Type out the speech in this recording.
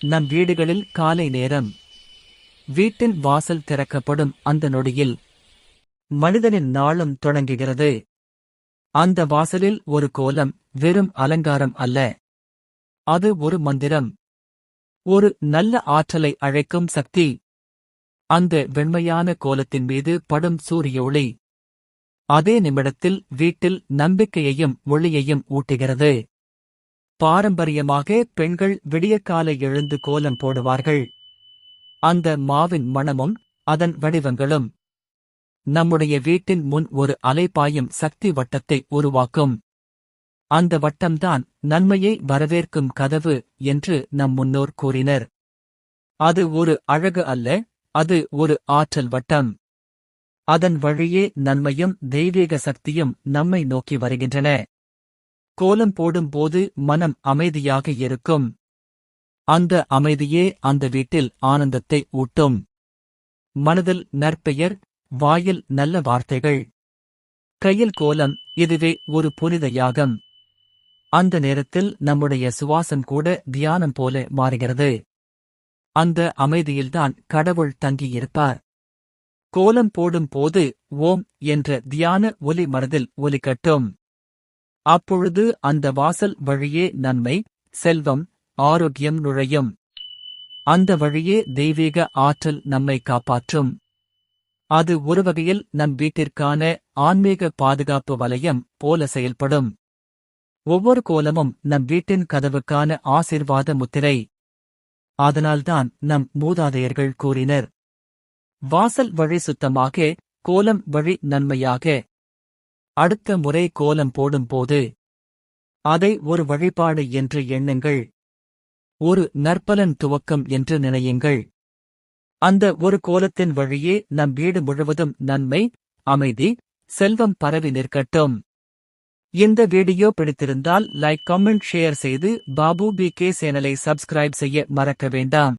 நம் வீடுகளில் காலை நேரம். வீட்டின் வாசல் திறக்கப்படும் அந்த நொடியில் மனிதனின் நாளும் தொடங்குகிறது. அந்த வாசலில் ஒரு கோலம் வெறும் அலங்காரம் அல்ல. அது ஒரு மந்திரம். ஒரு நல்ல ஆற்றலை அழைக்கும் சக்தி. அந்த வெண்மையான கோலத்தின் மீது படும் சூரிய ஒளி. அதே நிமிடத்தில் வீட்டில் நம்பிக்கையையும் ஒளியையும் ஊட்டுகிறது. பாரம்பரியமாக பெண்கள் விடியற்காலை எழுந்து கோலம் போடுவார்கள். அந்த மாவின் மணமும் அதன் வடிவங்களும் நம்முடைய வீட்டின் முன் ஒரு அலைபாயும் சக்தி வட்டத்தை உருவாக்கும். அந்த வட்டம்தான் நன்மையை வரவேற்கும் கதவு என்று நம் முன்னோர் கூறினர். அது ஒரு அழகு அல்ல அது ஒரு ஆற்றல் வட்டம். அதன் வழியே நன்மையும் தெய்வீக சக்தியும் நம்மை நோக்கி வருகின்றன. கோலம் போடும்போது மனம் அமைதியாக இருக்கும். அந்த அமைதியே அந்த வீட்டில் ஆனந்தத்தை ஊட்டும். மனதில் நற்பெயர் வாயில் நல்ல வார்த்தைகள். கையில் கோலம் இதுவே ஒரு புனித யாகம். அந்த நேரத்தில் நம்முடைய சுவாசம் கூட தியானம் போல மாறுகிறது. அந்த அமைதியில்தான் கடவுள் தங்கியிருப்பார். கோலம் போடும் போது ஓம் என்ற தியான ஒலி மனதில் ஒலிக்கட்டும். அப்பொழுது அந்த வாசல் வழியே நன்மை செல்வம் ஆரோக்கியம் நுழையும். அந்த வழியே தெய்வீக ஆற்றல் நம்மை காப்பாற்றும். அது ஒரு வகையில் நம் வீட்டிற்கான ஆன்மீக பாதுகாப்பு வலயம் போல செயல்படும். ஒவ்வொரு கோலமும் நம் வீட்டின் கதவுக்கான ஆசிர்வாத முத்திரை. அதனால்தான் நம் மூதாதையர்கள் கூறினர். வாசல் வழி சுத்தமாக கோலம் வழி நன்மையாக. அடுத்த முறை கோலம் போடும்போது அதை ஒரு வழிபாடு என்று எண்ணுங்கள். ஒரு நற்பலன் துவக்கம் என்று நினையுங்கள். அந்த ஒரு கோலத்தின் வழியே நம் வீடு முழுவதும் நன்மை அமைதி செல்வம் பரவி நிற்கட்டும். இந்த வீடியோ பிடித்திருந்தால் லைக் கமெண்ட் ஷேர் செய்து பாபு பி கே சேனலை சப்ஸ்கிரைப் செய்ய மறக்க வேண்டாம்.